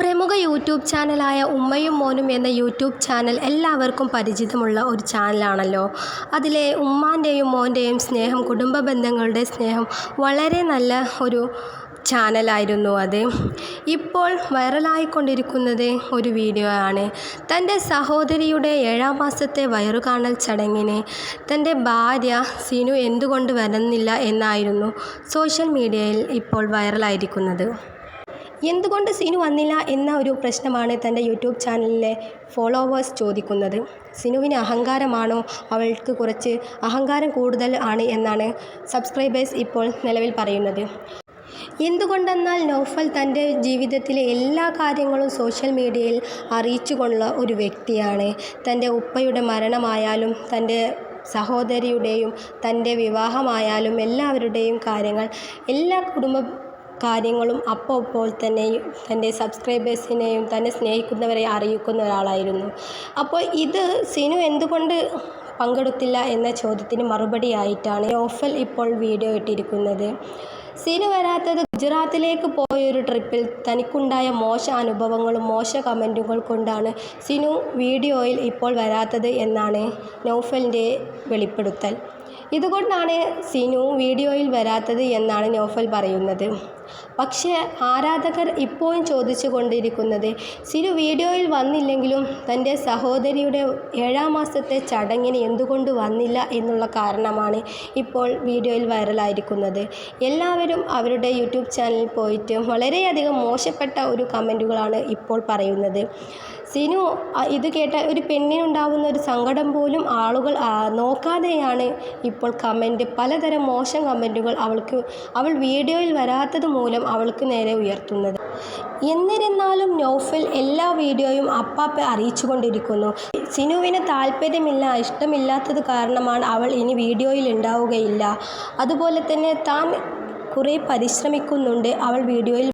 പ്രമുഖ യൂട്യൂബ് ചാനലായ ഉമ്മയും മോനും എന്ന യൂട്യൂബ് ചാനൽ എല്ലാവർക്കും പരിചിതമുള്ള ഒരു ചാനലാണല്ലോ. അതിലെ ഉമ്മാന്റെയും മോന്റെയും സ്നേഹം കുടുംബ ബന്ധങ്ങളുടെ സ്നേഹം വളരെ നല്ല ഒരു ചാനലായിരുന്നു അത്. ഇപ്പോൾ വൈറലായിക്കൊണ്ടിരിക്കുന്നത് ഒരു വീഡിയോ ആണ്. തന്റെ സഹോദരിയുടെ ഏഴാം മാസത്തെ വയറുകാണൽ ചടങ്ങിന് തന്റെ ഭാര്യ സിനു എന്തുകൊണ്ട് വരുന്നില്ല എന്നായിരുന്നു സോഷ്യൽ മീഡിയയിൽ ഇപ്പോൾ വൈറലായിരിക്കുന്നത്. എന്തുകൊണ്ട് സിനു വന്നില്ല എന്ന ഒരു പ്രശ്നമാണ് തന്റെ യൂട്യൂബ് ചാനലിലെ ഫോളോവേഴ്സ് ചോദിക്കുന്നത്. സിനുവിന് അഹങ്കാരമാണോ? അവൾക്ക് കുറച്ച് അഹങ്കാരം കൂടുതൽ ആണ് എന്നാണ് സബ്സ്ക്രൈബേഴ്സ് ഇപ്പോൾ നിലവിൽ പറയുന്നത്. എന്തുകൊണ്ടെന്നാൽ നൗഫൽ തന്റെ ജീവിതത്തിലെ എല്ലാ കാര്യങ്ങളും സോഷ്യൽ മീഡിയയിൽ അറിയിച്ചുകൊണ്ടുള്ള ഒരു വ്യക്തിയാണ്. തന്റെ ഉപ്പയുടെ മരണമായാലും തന്റെ സഹോദരിയുടെയും തന്റെ വിവാഹമായാലും എല്ലാവരുടെയും കാര്യങ്ങൾ എല്ലാ കുടുംബ കാര്യങ്ങളും അപ്പോൾ അപ്പോൾ തന്നെ തന്റെ സബ്സ്ക്രൈബേഴ്സിനെയും തന്നെ സ്നേഹിക്കുന്നവരെ അറിയിക്കുന്ന ഒരാളായിരുന്നു. അപ്പോൾ ഇത് സിനു എന്തുകൊണ്ട് പങ്കെടുത്തില്ല എന്ന ചോദ്യത്തിന് മറുപടി ആയിട്ടാണ് നോഫൽ ഇപ്പോൾ വീഡിയോ ഇട്ടിരിക്കുന്നത്. സിനു വരാത്തത് ഗുജറാത്തിലേക്ക് പോയൊരു ട്രിപ്പിൽ തനിക്കുണ്ടായ മോശ അനുഭവങ്ങളും മോശ കമന്റുകൾ കൊണ്ടാണ് സിനു വീഡിയോയിൽ ഇപ്പോൾ വരാത്തത് എന്നാണ് നൗഫലിന്റെ വെളിപ്പെടുത്തൽ. ഇതുകൊണ്ടാണ് സിനു വീഡിയോയിൽ വരാത്തത് എന്നാണ് നോഫൽ പറയുന്നത്. പക്ഷേ ആരാധകർ ഇപ്പോഴും ചോദിച്ചു കൊണ്ടിരിക്കുന്നത് സിനു വീഡിയോയിൽ വന്നില്ലെങ്കിലും തന്റെ സഹോദരിയുടെ ഏഴാം മാസത്തെ ചടങ്ങിന് എന്തുകൊണ്ട് വന്നില്ല? എന്നുള്ള കാരണമാണ് ഇപ്പോൾ വീഡിയോയിൽ വൈറലായിരിക്കുന്നത്. എല്ലാവരും അവരുടെ യൂട്യൂബ് ചാനലിൽ പോയിട്ട് വളരെയധികം മോശപ്പെട്ട ഒരു കമന്റുകളാണ് ഇപ്പോൾ പറയുന്നത്. സിനു ഇത് കേട്ട ഒരു പെണ്ണിനുണ്ടാവുന്ന ഒരു സങ്കടം പോലും ആളുകൾ നോക്കാതെയാണ് ഇപ്പോൾ കമന്റ് പലതരം മോശം കമന്റുകൾ അവൾക്ക് അവൾ വീഡിയോയിൽ വരാത്തത് മൂലം അവൾക്ക് നേരെ ഉയർത്തുന്നത്. എന്നിരുന്നാലും നൗഫൽ എല്ലാ വീഡിയോയും അപ്പാപ്പെ അറിയിച്ചുകൊണ്ടിരിക്കുന്നു. സിനുവിന് താല്പര്യമില്ല ഇഷ്ടമില്ലാത്തത് കാരണമാണ് അവൾ ഇനി വീഡിയോയിൽ ഉണ്ടാവുകയില്ല. അതുപോലെ തന്നെ താൻ കുറേ പരിശ്രമിക്കുന്നുണ്ട് അവൾ വീഡിയോയിൽ